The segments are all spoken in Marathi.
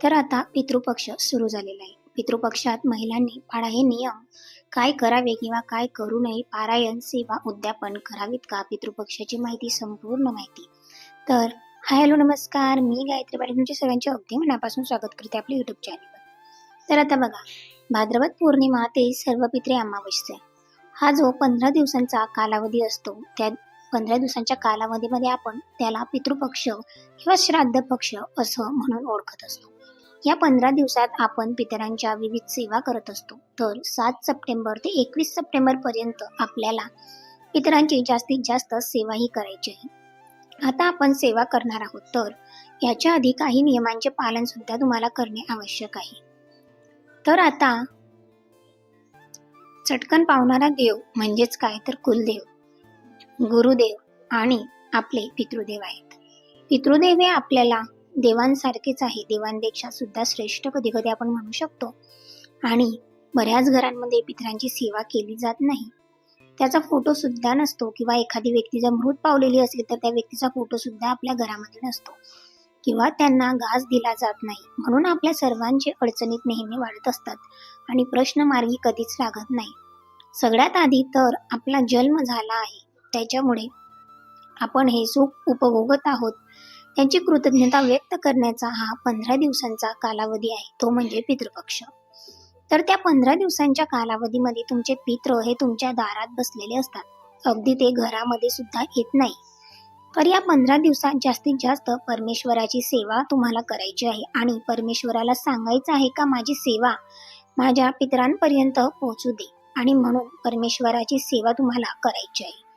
तर आता पितृपक्ष सुरू झालेला आहे. पितृपक्षात महिलांनी पाळा हे नियम काय करावे किंवा काय करू नये पारायण सेवा उद्यापन करावीत का? पितृपक्षाची माहिती संपूर्ण माहिती. तर हाय हॅलो नमस्कार. मी गायत्री पाटील. तुमच्या सगळ्यांचे अगदी मनापासून स्वागत करते आपल्या युट्यूब चॅनलवर तर आता बघा भाद्रपद पौर्णिमा ते सर्व पित्रे अमावस्या. हा जो पंधरा दिवसांचा कालावधी असतो त्या पंधरा दिवसांच्या कालावधीमध्ये आपण त्याला पितृपक्ष किंवा श्राद्ध पक्ष असं म्हणून ओळखत असतो. या पंधरा दिवसात आपण पितरांच्या विविध सेवा करत असतो. तर सात सप्टेंबर ते एकवीस सप्टेंबर पर्यंत आपल्याला पितरांची जास्तीत जास्त सेवाही करायची आहे. आता आपण सेवा करणार आहोत. तर याच्या आधी काही नियमांचे पालन सुद्धा तुम्हाला करणे आवश्यक आहे. तर आता चटकन पावणारा देव म्हणजेच काय? तर कुलदेव. गुरुदेव आणि आपले पितृदेव आहेत. पितृदेव हे आपल्याला देवांसारखेच आहे. देवांपेक्षा सुद्धा श्रेष्ठ कधी कधी आपण म्हणू शकतो. आणि बऱ्याच घरांमध्ये पितरांची सेवा केली जात नाही. त्याचा फोटो सुद्धा नसतो किंवा एखादी व्यक्ती जर मृत पावलेली असेल तर त्या व्यक्तीचा फोटो सुद्धा आपल्या घरामध्ये नसतो. किंवा त्यांना घास दिला जात नाही. म्हणून आपल्या सर्वांचे अडचणीत नेहमी वाढत असतात आणि प्रश्न मार्गी कधीच लागत नाही. सगळ्यात आधी तर आपला जन्म झाला आहे. त्याच्यामुळे आपण हे सुख उपभोगत आहोत. त्यांची कृतज्ञता व्यक्त करण्याचा हा पंधरा दिवसांचा कालावधी आहे. तो म्हणजे पितृपक्ष. तर त्या पंधरा दिवसांच्या कालावधीमध्ये तुमचे पित्र हे तुमच्या दारात बसलेले असतात. अगदी ते घरामध्ये सुद्धा येत नाही. तर या पंधरा दिवसात जास्तीत जास्त परमेश्वराची सेवा तुम्हाला करायची आहे. आणि परमेश्वराला सांगायचं आहे का माझी सेवा माझ्या पितरांपर्यंत पोहोचू दे. आणि म्हणून परमेश्वराची सेवा तुम्हाला करायची आहे.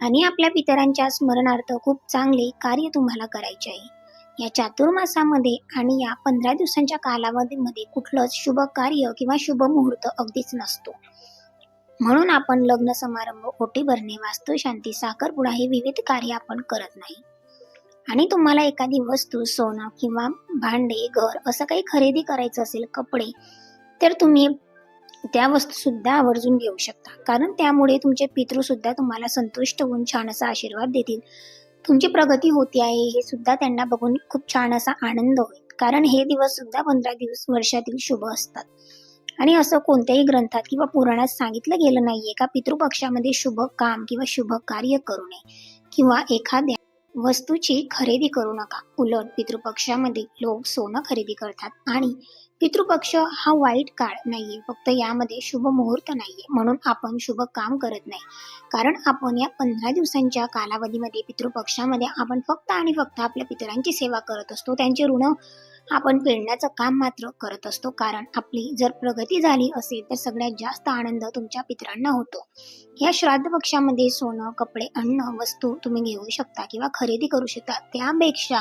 आणि आपल्या पितरांच्या स्मरणार्थ खूप चांगले कार्य तुम्हाला करायचे आहे. या चातुर्मासामध्ये आणि या पंधरा दिवसांच्या कालावधीमध्ये कुठलंच शुभ कार्य किंवा शुभ मुहूर्त अगदीच नसतो. म्हणून आपण लग्न समारंभ ओटी भरणे वास्तुशांती साखरपुडा हे विविध कार्य आपण करत नाही. आणि तुम्हाला एखादी वस्तू सोनं किंवा भांडे घर असं काही खरेदी करायचं असेल कपडे तर तुम्ही त्या वस्तू सुद्धा आवर्जून घेऊ शकता. कारण त्यामुळे तुमचे पितृ सुद्धा तुम्हाला संतुष्ट होऊन छान असा आशीर्वाद देतील. तुमची प्रगती होती आहे हे सुद्धा त्यांना बघून खूप छान असा आनंद होईल. कारण हे दिवस सुद्धा पंधरा दिवस वर्षातील शुभ असतात. आणि असं कोणत्याही ग्रंथात किंवा पुराणात सांगितलं गेलं नाहीये का पितृपक्षामध्ये शुभ काम किंवा शुभ कार्य करू नये. किंवा एखाद्या वस्तूची खरेदी करू नका. उलट पितृपक्षामध्ये लोक सोनं खरेदी करतात आणि पितृपक्ष हा वाईट काळ नाहीये. फक्त यामध्ये शुभ मुहूर्त नाहीये. म्हणून आपण शुभ काम करत नाही. कारण आपण या पंधरा दिवसांच्या कालावधीमध्ये पितृपक्षामध्ये आपण फक्त आणि फक्त आपल्या पितरांची सेवा करत असतो. त्यांचे ऋण आपण फेडण्याचं काम मात्र करत असतो. कारण आपली जर प्रगती झाली असेल तर सगळ्यात जास्त आनंद तुमच्या पितरांना होतो. या श्राद्ध पक्षामध्ये सोनं कपडे अन्न वस्तू तुम्ही घेऊ शकता किंवा खरेदी करू शकता. त्यापेक्षा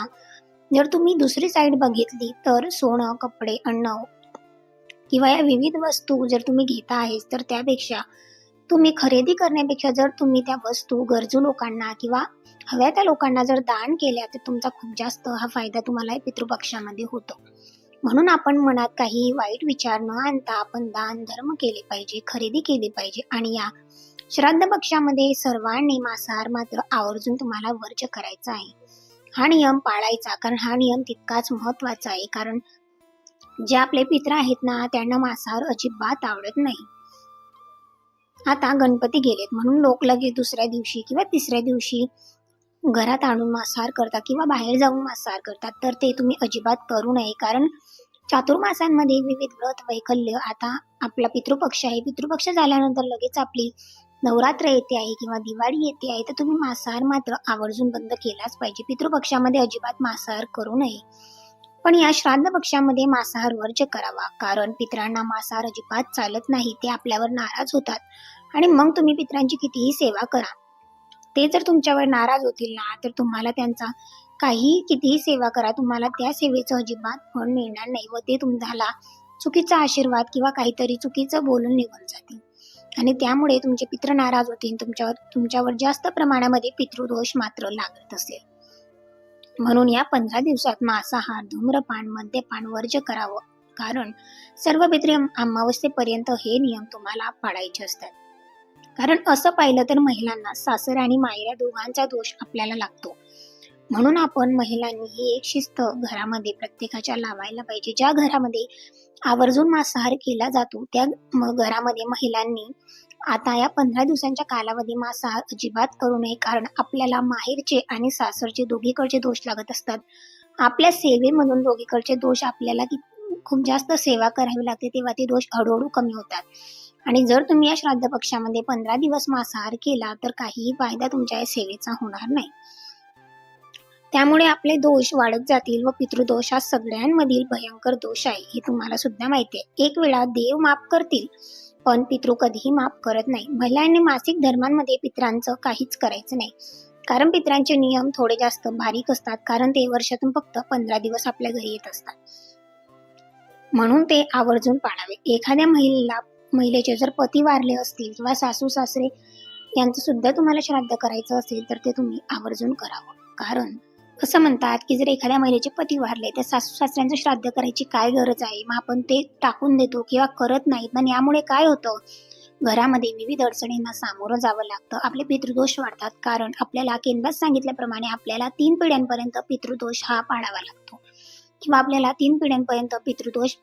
जर तुम्ही दुसरी साईड बघितली तर सोनं कपडे अन्न किंवा या विविध वस्तू जर तुम्ही घेता आहेस तर त्यापेक्षा तुम्ही खरेदी करण्यापेक्षा जर तुम्ही त्या वस्तू गरजू लोकांना किंवा हव्या त्या लोकांना जर दान केल्या तर तुमचा खूप जास्त हा फायदा तुम्हाला पितृपक्षामध्ये होतो. म्हणून आपण मनात काही वाईट विचार न आणता आपण दान धर्म केले पाहिजे खरेदी केली पाहिजे आणि या श्राद्ध पक्षामध्ये सर्वांनी मांसाहार मात्र आवर्जून तुम्हाला वर्ज करायचा आहे. हा नियम पाळायचा. कारण हा नियम तितकाच महत्त्वाचा आहे. कारण जे आपले पित्र आहेत ना त्यांना मांसाहार अजिबात आवडत नाही. आता गणपती गेलेत. म्हणून लोक लगेच दुसऱ्या दिवशी किंवा तिसऱ्या दिवशी घरात आणून मांसाहार करतात किंवा बाहेर जाऊन मांसाहार करतात. तर ते तुम्ही अजिबात करू नये. कारण चातुर्मासांमध्ये विविध व्रत वैकल्य आता आपला पितृपक्ष आहे. पितृपक्ष झाल्यानंतर लगेच आपली नवरात्र येते आहे किंवा दिवाळी येते आहे तर तुम्ही मांसाहार मात्र आवर्जून बंद केलाच पाहिजे. पितृपक्षामध्ये अजिबात मांसाहार करू नये. पण या श्राद्ध पक्षामध्ये मांसाहार वर्ज करावा. कारण पित्रांना मांसाहार अजिबात चालत नाही ते आपल्यावर नाराज होतात. आणि मग तुम्ही पित्रांची कितीही सेवा करा. ते जर तुमच्यावर नाराज होतील ना तर तुम्हाला त्यांचा काही कितीही सेवा करा. तुम्हाला त्या सेवेचं अजिबात फळ मिळणार नाही व ते तुम्हाला चुकीचा आशीर्वाद किंवा काहीतरी चुकीचं बोलून निघून जातील. आणि त्यामुळे तुमचे पित्र नाराज होतील तुमच्यावर तुमच्यावर जास्त प्रमाणामध्ये पितृदोष मात्र लागत असेल. म्हणून या पंधरा दिवसात मांसाहार धूम्रपान मद्यपान वर्ज करावं. कारण सर्व पित्रे अमावस्येपर्यंत हे नियम तुम्हाला पाळायचे असतात. कारण असं पाहिलं तर महिलांना सासर आणि मायऱ्या दोघांचा दोष आपल्याला लागतो. म्हणून आपण महिलांनी ही एक शिस्त घरामध्ये प्रत्येकाच्या लावायला पाहिजे. ज्या घरामध्ये आवर्जून मांसाहार केला जातो त्या घरामध्ये महिलांनी आता या पंधरा दिवसांच्या कालावधी मांसाहार अजिबात करू नये. कारण आपल्याला माहेरचे आणि सासरचे दोघीकडचे दोष लागत असतात. आपल्या सेवेमधून दोघीकडचे दोष आपल्याला खूप जास्त सेवा करावी लागते तेव्हा ते दोष हळूहळू कमी होतात. आणि जर तुम्ही या श्राद्ध पक्षामध्ये पंधरा दिवस मांसाहार केला तर काहीही फायदा तुमच्या या सेवेचा होणार नाही. त्यामुळे आपले दोष वाढत जातील व पितृदोष हा सगळ्यांमधील भयंकर दोष आहे हे तुम्हाला सुद्धा माहिती आहे. एक वेळा देव माफ करतील पण पितृ कधीही माफ करत नाही. महिलांनी मासिक धर्मांमध्ये पित्रांचं काहीच करायचं नाही. कारण पित्रांचे नियम थोडे जास्त बारीक असतात कारण ते वर्षातून फक्त पंधरा दिवस आपल्या घरी येत असतात. म्हणून ते आवर्जून पाळावे. एखाद्या महिलेला महिलेचे जर पती वारले असतील किंवा सासू सासरे यांचं सुद्धा तुम्हाला श्राद्ध करायचं असेल तर ते तुम्ही आवर्जून करावं. कारण असं म्हणतात की जर एखाद्या महिलेचे पती वारले तर सासू सासऱ्यांचं श्राद्ध करायची काय गरज आहे? मग आपण ते टाकून देतो किंवा करत नाही पण यामुळे काय होतं? घरामध्ये विविध अडचणींना सामोरं जावं लागतं. आपले पितृदोष वाढतात. कारण आपल्याला केंद्रात सांगितल्याप्रमाणे आपल्याला तीन पिढ्यांपर्यंत पितृदोष हा पाळावा लागतो. किंवा आपल्याला तीन पिढ्यांपर्यंत पितृदोष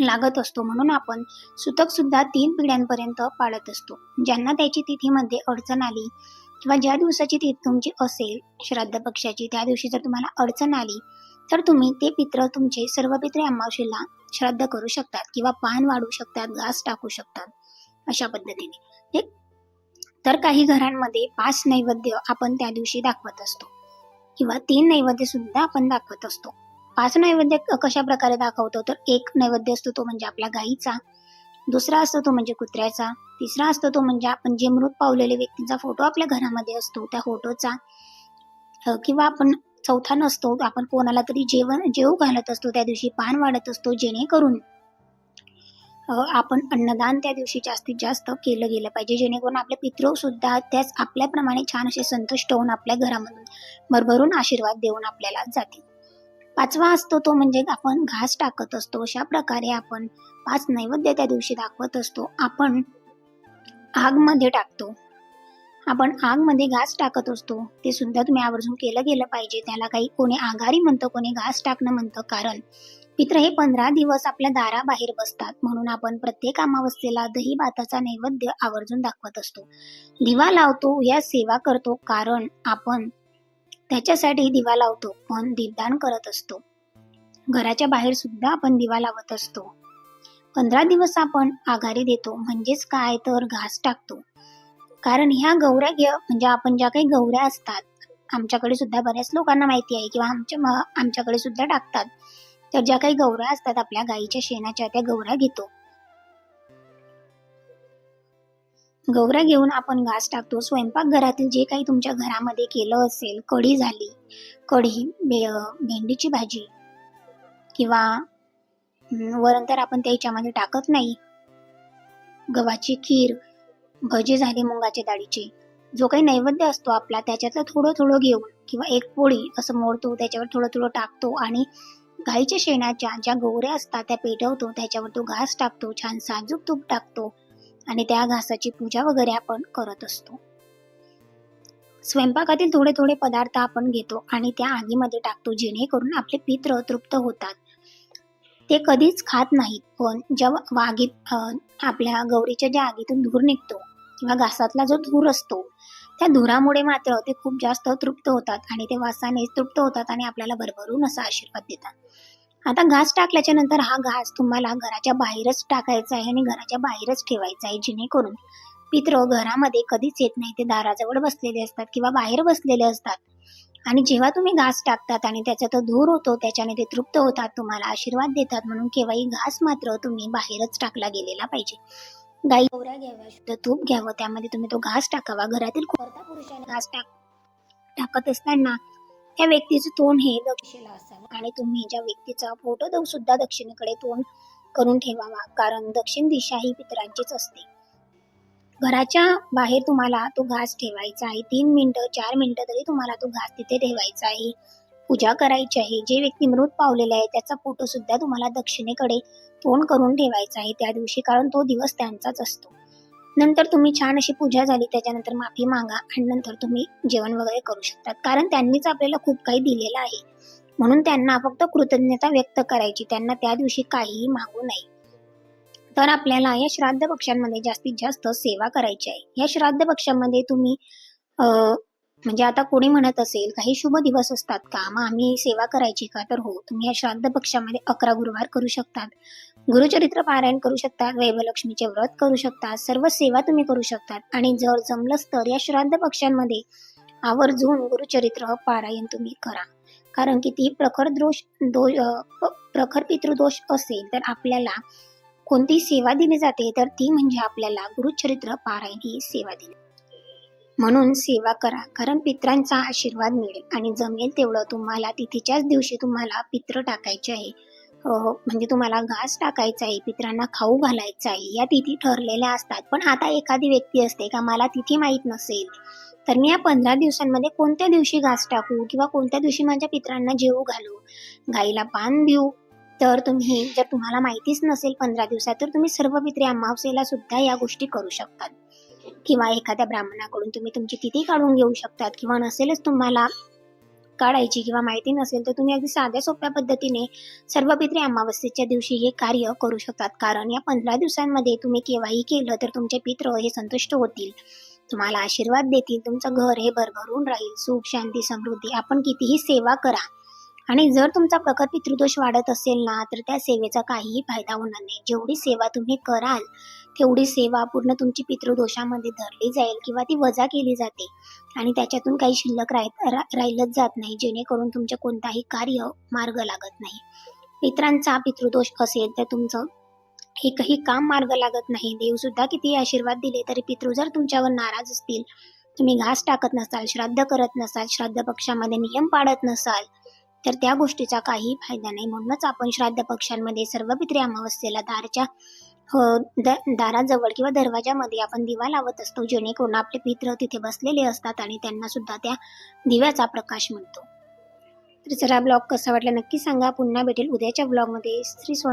लागत असतो. म्हणून आपण सुतक सुद्धा तीन पिढ्यांपर्यंत पाळत असतो. ज्यांना त्याची तिथीमध्ये अडचण आली किंवा ज्या दिवसाची तिथी तुमची असेल श्राद्ध पक्षाची त्या दिवशी जर तुम्हाला अडचण आली तर तुम्ही ते पित्र तुमचे सर्व पित्रे अमावशीला श्राद्ध करू शकतात किंवा पान वाढू शकतात घास टाकू शकतात अशा पद्धतीने. तर काही घरांमध्ये पाच नैवेद्य आपण त्या दिवशी दाखवत असतो किंवा तीन नैवेद्य सुद्धा आपण दाखवत असतो. पाच नैवेद्य कशा प्रकारे दाखवतो? तर एक नैवेद्य असतो तो म्हणजे आपल्या गाईचा दुसरा असतो तो म्हणजे कुत्र्याचा. तिसरा असतो तो म्हणजे आपण जे मृत पावलेले व्यक्तींचा फोटो आपल्या घरामध्ये असतो त्या फोटोचा किंवा आपण चौथा नसतो आपण कोणाला तरी जेवण जेव घालत असतो त्या दिवशी पान वाढत असतो जेणेकरून आपण अन्नदान त्या दिवशी जास्तीत जास्त केलं गेलं पाहिजे. जेणेकरून आपले पितृसुद्धा त्याच आपल्याप्रमाणे छान असे संतुष्ट होऊन आपल्या घरामधून भरभरून आशीर्वाद देऊन आपल्याला जातील. पाचवा असतो तो म्हणजे आपण घास टाकत असतो. अशा प्रकारे आपण पाच नैवेद्य त्या दिवशी दाखवत असतो. आपण आगमध्ये टाकतो. आपण आगमध्ये घास टाकत असतो. ते सुद्धा तुम्ही आवर्जून केलं गेलं पाहिजे. त्याला काही कोणी आघारी म्हणतं कोणी घास टाकणं म्हणतं. कारण पित्र हे पंधरा दिवस आपल्या दाराबाहेर बसतात. म्हणून आपण प्रत्येक अमावस्येला दही भाताचा नैवेद्य आवर्जून दाखवत असतो. दिवा लावतो या सेवा करतो. कारण आपण त्याच्यासाठी दिवा लावतो पण दीपदान करत असतो. घराच्या बाहेर सुद्धा आपण दिवा लावत असतो. पंधरा दिवस आपण आघारी देतो म्हणजेच काय तर घास टाकतो. कारण ह्या गौऱ्या घे म्हणजे आपण ज्या काही गौऱ्या असतात आमच्याकडे सुद्धा बऱ्याच लोकांना माहिती आहे किंवा आमच्या आमच्याकडे सुद्धा टाकतात. तर ज्या काही गौऱ्या असतात आपल्या गाईच्या शेणाच्या त्या गौऱ्या घेतो. गवरा घेऊन आपण घास टाकतो. स्वयंपाकघरातील जे काही तुमच्या घरामध्ये केलं असेल कढी झाली कढी भे भेंडीची भाजी किंवा वरण तर आपण त्याच्यामध्ये टाकत नाही. गव्हाची खीर भजी झाले मुंगाच्या डाळीची. जो काही नैवेद्य असतो आपला त्याच्यातलं थोडं थोडं घेऊन किंवा एक पोळी असं मोडतो त्याच्यावर थोडं थोडं टाकतो आणि गाईच्या शेणाच्या ज्या गोवऱ्या असतात त्या पेटवतो त्याच्यावर तो घास टाकतो छान साजूक तूप टाकतो. आणि त्या घासाची पूजा वगैरे आपण करत असतो. स्वयंपाकातील थोडे थोडे पदार्थ आपण घेतो आणि त्या आगीमध्ये टाकतो जेणेकरून आपले पित्र तृप्त होतात. ते कधीच खात नाहीत पण जेव्हा आगीत आपल्या गौरीच्या ज्या आगीतून धूर निघतो किंवा घासातला जो धूर असतो त्या धुरामुळे मात्र ते खूप जास्त तृप्त होतात आणि ते वासाने तृप्त होतात आणि आपल्याला भरभरून असा आशीर्वाद देतात. आता घास टाकल्याच्या नंतर हा घास तुम्हाला घराच्या बाहेरच टाकायचा आहे आणि घराच्या बाहेरच ठेवायचा आहे जेणेकरून पित्र घरामध्ये कधीच येत नाही. ते दाराजवळ बसलेले असतात किंवा बाहेर बसलेले असतात. आणि जेव्हा तुम्ही घास टाकतात आणि त्याचा तो धूर होतो त्याच्याने ते तृप्त होतात तुम्हाला आशीर्वाद देतात म्हणून केव्हाही घास मात्र तुम्ही बाहेरच टाकला गेलेला पाहिजे. गाई गोऱ्या घ्याव्या शुद्ध तूप घ्यावं त्यामध्ये तुम्ही तो घास टाकावा. घरातील कोरता पुरुषाने घास टाक टाकत असताना त्या व्यक्तीचं तोंड हे दक्षिणेला असावं. आणि तुम्ही ज्या व्यक्तीचा फोटो देऊ सुद्धा दक्षिणेकडे तोंड करून ठेवावा. कारण दक्षिण दिशा ही पितरांचीच असते. घराच्या बाहेर तुम्हाला तो घास ठेवायचा आहे. तीन मिनिटं चार मिनिटं तरी तुम्हाला तो घास तिथे ठेवायचा आहे. पूजा करायची आहे. जे व्यक्ती मृत पावलेला आहे त्याचा फोटो सुद्धा तुम्हाला दक्षिणेकडे तोंड करून ठेवायचा आहे. त्या दिवशी कारण तो दिवस त्यांचाच असतो. नंतर तुम्ही छान अशी पूजा झाली त्याच्यानंतर माफी मागा आणि नंतर तुम्ही जेवण वगैरे करू शकतात. कारण त्यांनीच आपल्याला खूप काही दिलेलं आहे. म्हणून त्यांना फक्त कृतज्ञता व्यक्त करायची. त्यांना त्या दिवशी काहीही मागू नये. तर आपल्याला या श्राद्ध पक्षांमध्ये जास्तीत जास्त सेवा करायची आहे. या श्राद्ध पक्षामध्ये तुम्ही अं, म्हणजे आता कोणी म्हणत असेल काही शुभ दिवस असतात का? मग आम्ही सेवा करायची का? तर हो तुम्ही या श्राद्ध पक्षामध्ये अकरा गुरुवार करू शकतात. गुरुचरित्र पारायण करू शकतात वैभलक्ष्मीचे व्रत करू शकतात सर्व सेवा तुम्ही करू शकतात. आणि जर जमलंच तर या श्राद्ध पक्षांमध्ये आवर्जून गुरुचरित्र पारायण तुम्ही करा. कारण की ती प्रखर दोष दो प्रखर पितृदोष असेल तर आपल्याला कोणती सेवा दिली जाते? तर ती म्हणजे आपल्याला गुरुचरित्र पारायण ही सेवा दिली म्हणून सेवा करा. कारण पित्रांचा आशीर्वाद मिळेल आणि जमेल तेवढं तुम्हाला. तिथीच्याच दिवशी तुम्हाला पित्र टाकायचे आहे. म्हणजे तुम्हाला घास टाकायचा आहे पित्रांना खाऊ घालायचा आहे. या तिथी ठरलेल्या असतात. पण आता एखादी व्यक्ती असते का मला तिथी माहीत नसेल तर मी या पंधरा दिवसांमध्ये कोणत्या दिवशी घास टाकू किंवा कोणत्या दिवशी माझ्या पित्रांना जेवू घालू? गाईला पान देऊ? तर तुम्ही जर तुम्हाला माहितीच नसेल पंधरा दिवसात तर तुम्ही सर्व पित्रे अमावस्येला सुद्धा या गोष्टी करू शकतात. किंवा एखाद्या ब्राह्मणाकडून तुम्ही तुमची तिथी काढून घेऊ शकतात किंवा नसेलच तुम्हाला काढायची किंवा माहिती नसेल तर तुम्ही अगदी साध्या सोप्या पद्धतीने सर्व पित्रे अमावस्येच्या दिवशी हे कार्य करू शकतात. कारण या पंधरा दिवसांमध्ये तुम्ही केव्हाही केलं तर तुमचे पित्र हे संतुष्ट होतील. तुम्हाला आशीर्वाद देतील. तुमचं घर हे भरभरून राहील. सुख शांती समृद्धी. आपण कितीही सेवा करा. आणि जर तुमचा प्रखर पितृदोष वाढत असेल ना तर त्या सेवेचा काहीही फायदा होणार नाही. जेवढी सेवा तुम्ही कराल तेवढी सेवा पूर्ण तुमची पितृदोषामध्ये धरली जाईल किंवा ती वजा केली जाते. आणि त्याच्यातून काही शिल्लक राह रा- राहिलंच जात नाही जेणेकरून तुमचे कोणताही कार्य मार्ग लागत नाही. पित्रांचा पितृदोष असेल तर तुमचं एकही काम मार्ग लागत नाही. देवसुद्धा किती आशीर्वाद दिले तरी पितृ जर तुमच्यावर नाराज असतील तुम्ही घास टाकत नसाल श्राद्ध करत नसाल श्राद्ध पक्षामध्ये नियम पाळत नसाल तर त्या गोष्टीचा काही फायदा नाही. म्हणूनच आपण श्राद्ध पक्षांमध्ये सर्व पित्रे अमावस्येला दारच्या हो द- दाराजवळ किंवा दरवाजामध्ये आपण दिवा लावत असतो जेणेकरून आपले पित्र तिथे बसलेले असतात आणि त्यांना सुद्धा त्या दिव्याचा प्रकाश मिळतो. तर जरा ब्लॉग कसा वाटला नक्की सांगा. पुन्हा भेटेल उद्याच्या ब्लॉगमध्ये. श्री स्वामी